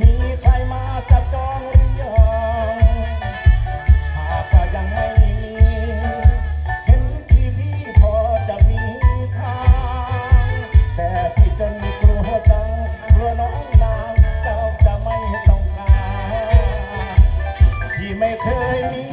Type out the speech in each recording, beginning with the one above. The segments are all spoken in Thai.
มีใครมาจับจองหรืยงหากยังไม่มีเห็นที่พี่พอจะมีทางแต่พี่จนกลัวตังกลัวน้องนางเจ้จะไม่ต้องการที่ไม่เคยมี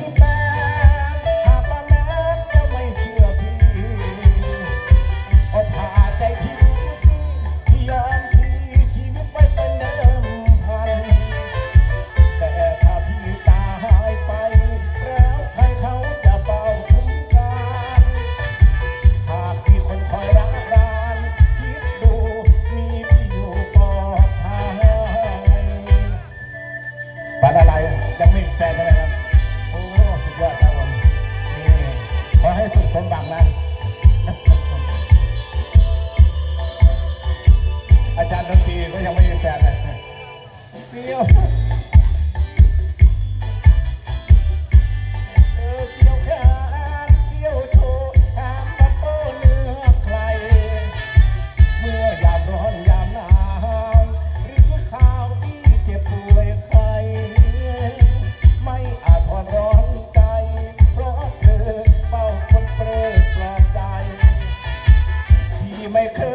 จะไม่แฟนนะครับโอ้สุดยอดครับผมนี่ขอให้สุขสมบัตินะ Jamaica.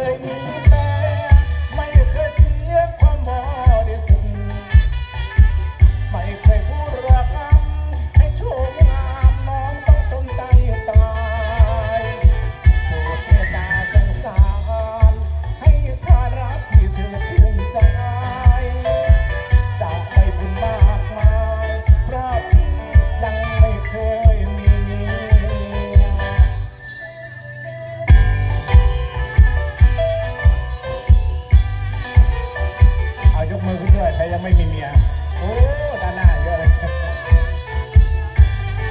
ไม่มีเมีย โอ้ ด้านหน้าเยอะเลย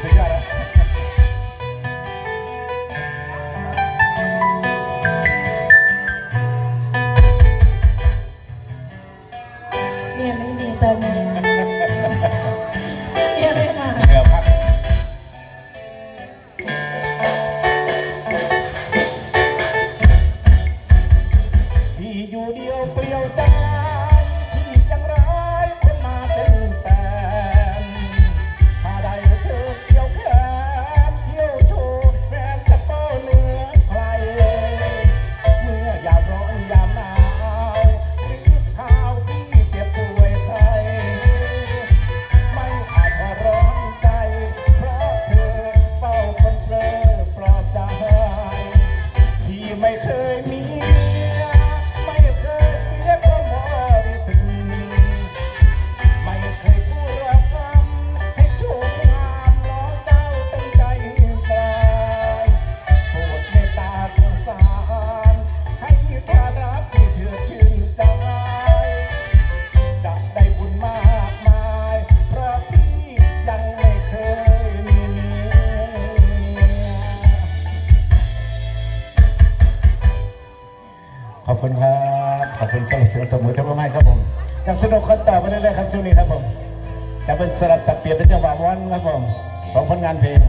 สุดยอดเลยเนี่ยไม่มีเติมเลยเนี่ยมียวพักพี่อยู่เดียวเปลี่ยวตาย ขอบคุณครับ ขอบคุณสำหรับเสียงตบมือทั้งหมดครับผมยางสนุกกันต่อไปเรื่อยๆครับช่วงนี้ครับผมจะเป็นสลับสับเปลี่ยนเป็นจังหวะวันครับผมสองผลงานเพลง